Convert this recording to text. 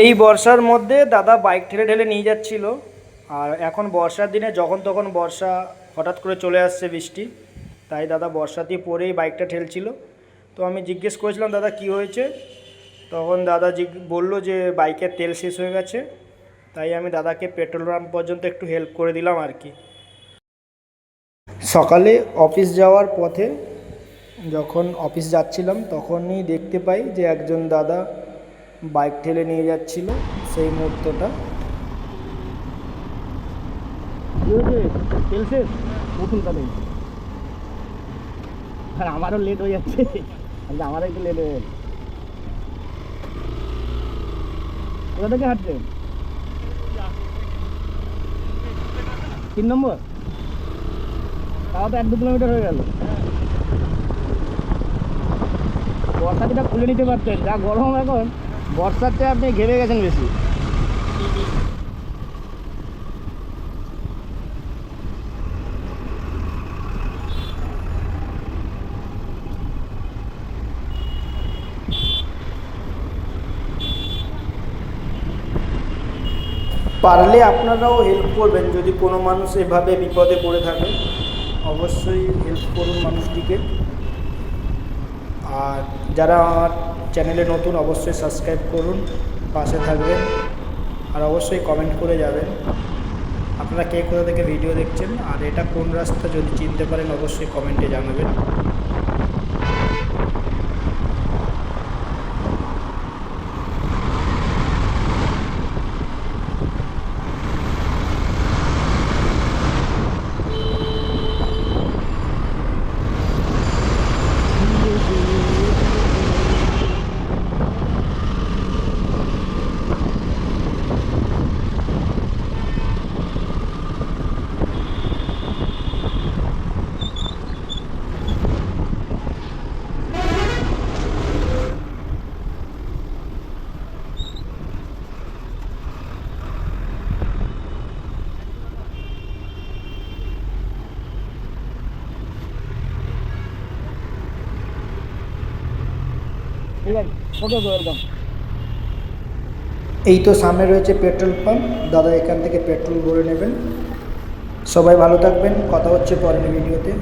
এই বর্ষার মধ্যে দাদা বাইক ঠেলে ঠেলে নিয়ে যাচ্ছিল। আর এখন বর্ষার দিনে যখন তখন বর্ষা হঠাৎ করে চলে আসছে বৃষ্টি, তাই দাদা বর্ষাতেই পরেই বাইকটা ঠেলছিল। তো আমি জিজ্ঞেস করেছিলাম, দাদা, কি হয়েছে? তখন দাদা বলল যে, বাইকের তেল শেষ হয়ে গেছে। তাই আমি দাদাকে পেট্রোল পাম্প পর্যন্ত একটু হেল্প করে দিলাম আর কি। সকালে অফিস যাওয়ার পথে যখন অফিস যাচ্ছিলাম, তখনই দেখতে পাই যে একজন দাদা বাইক ঠেলে নিয়ে যাচ্ছিল সেই মুহূর্তটা। উঠুন তাহলে। আর আমারও লেট হয়ে যাচ্ছে। আজকে আমারও একটু লেট হয়ে যাচ্ছে কোথা থেকে হাঁটছেন? তিন নম্বর? তাও তো এক দু কিলোমিটার হয়ে গেল। বর্ষাটা খুলে নিতে পারতেন, যা গরম এখন। বর্ষাতে আপনি ঘেমে গেছেন বেশি। পারলে আপনারাও হেল্প করবেন যদি কোনো মানুষ এভাবে বিপদে পড়ে থাকে। অবশ্যই হেল্প করুন মানুষটিকে। আর যারা আমার চ্যানেলে নতুন অবশ্যই সাবস্ক্রাইব করুন, পাশে থাকবেন আর অবশ্যই কমেন্ট করে যাবেন। আপনারা কে কোথা থেকে ভিডিও দেখছেন আর এটা কোন রাস্তা যদি চিনতে পারেন, অবশ্যই কমেন্টে জানাবেন। ঠিক আছে ওকে ওয়েলকাম এই তো সামনে রয়েছে পেট্রোল পাম্প দাদা, এখান থেকে পেট্রোল ভরে নেবেন। সবাই ভালো থাকবেন। কথা হচ্ছে পরের ভিডিওতে